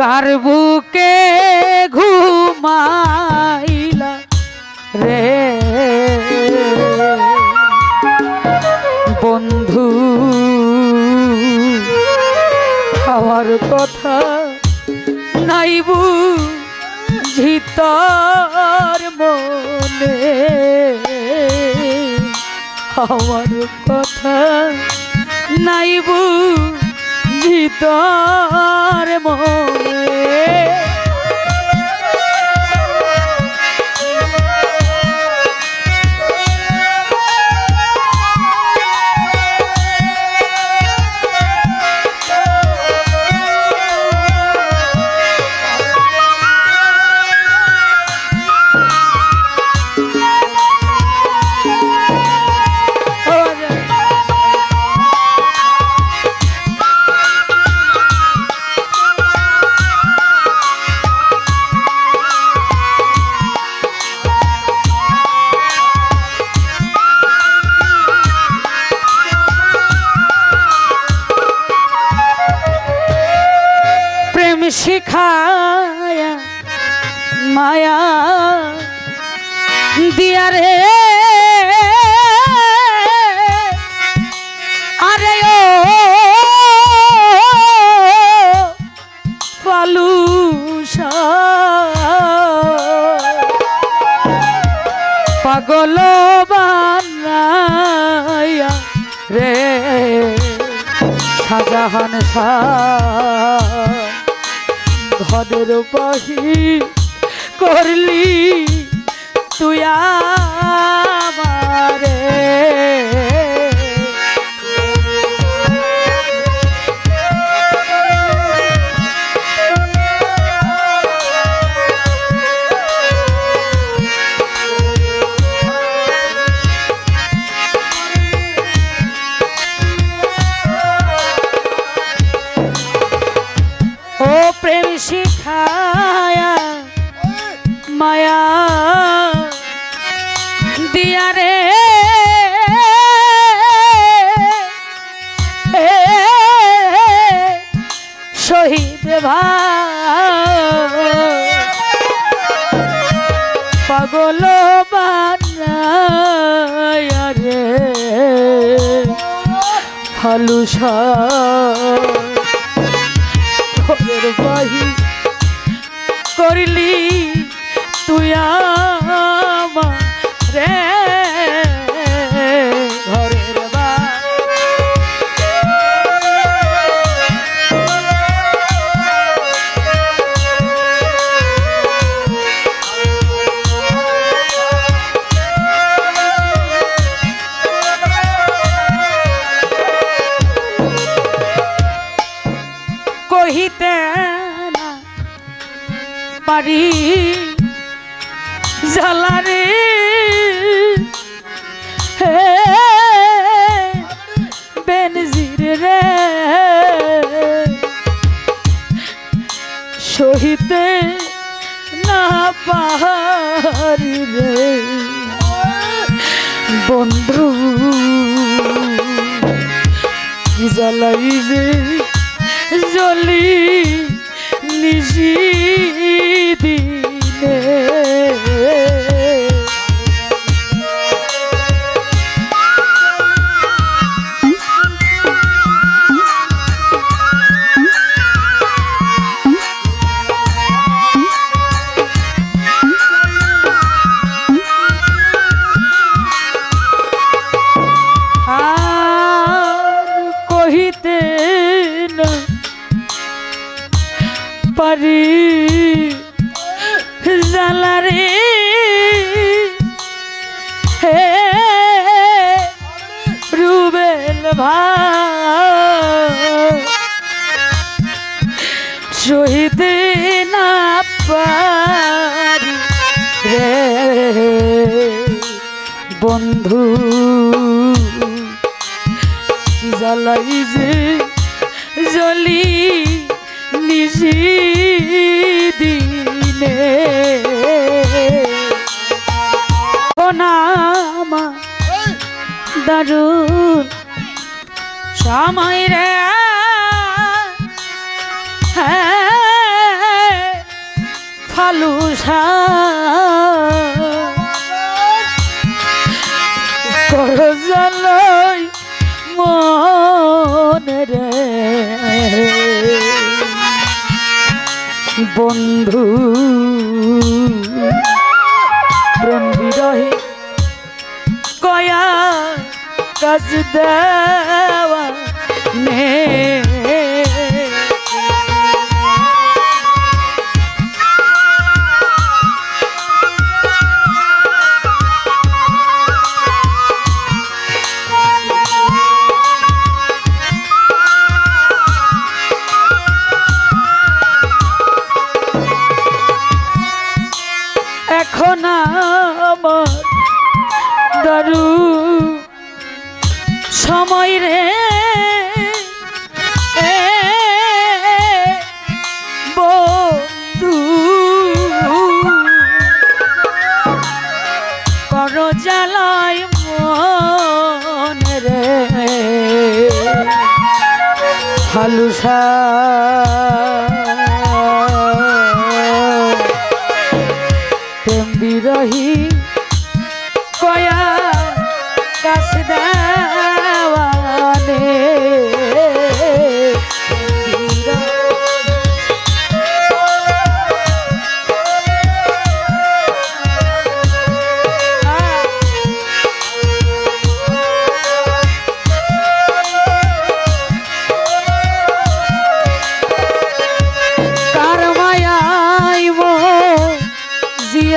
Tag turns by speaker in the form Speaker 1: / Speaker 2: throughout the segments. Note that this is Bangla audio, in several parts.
Speaker 1: কার বুকে ঘুমাইলা রে? বন্ধু, আমার কথা নাইবু ঝিতর মনে। আমার কথা নাইবু ভিতর মনে। শিখায় মায়া দিয়া রে। আরে ও পালুষা পাগল বানাইয়া রে শাহজাহান শাহ। ঘরের পাহি করলি তুই আমারে। পাগল বানায়া রে ফালুসা ঘরের বাহি করলি তুই আমার। রে কহিতে না পারি। জ্বালারে হে বেনজির রে। সহিতে না পারি রে। বন্ধু জ্বালাই যে জলি নিশি পারি জালারে হে রুবেল ভাই শহীদ না পারি রে বন্ধু। জ্বালাই যে জলি নিশি দিনে নামা দারুণ। সময় রে হ্যাঁ করজালয় মনে বন্ধু। প্রেম বিরহে কয়া কাজ দেওয়া নে কর জ্বালায় রে। হালুসা। প্রেম বিরহী কয়া কাছ দেওয়ানে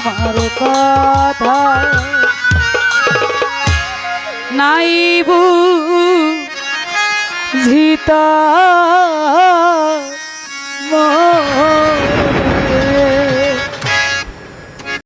Speaker 1: আমার কথা নাইবু ঝিতা মো